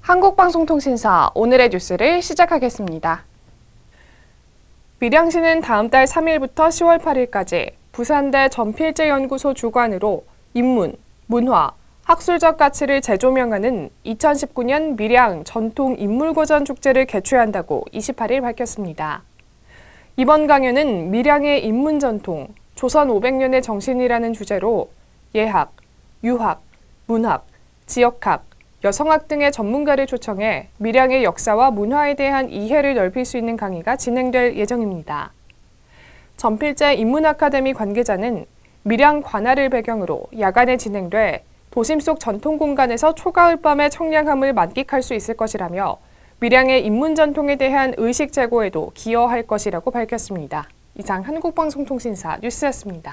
한국방송통신사 오늘의 뉴스를 시작하겠습니다. 밀양시는 다음 달 3일부터 10월 8일까지 부산대 전필제연구소 주관으로 인문, 문화, 학술적 가치를 재조명하는 2019년 밀양 전통 인물고전 축제를 개최한다고 28일 밝혔습니다. 이번 강연은 밀양의 인문 전통, 조선 500년의 정신이라는 주제로 예학, 유학, 문학, 지역학, 여성학 등의 전문가를 초청해 밀양의 역사와 문화에 대한 이해를 넓힐 수 있는 강의가 진행될 예정입니다. 전필제 인문아카데미 관계자는 밀양 관할을 배경으로 야간에 진행돼 도심 속 전통 공간에서 초가을 밤의 청량함을 만끽할 수 있을 것이라며 밀양의 인문 전통에 대한 의식 제고에도 기여할 것이라고 밝혔습니다. 이상 한국방송통신사 뉴스였습니다.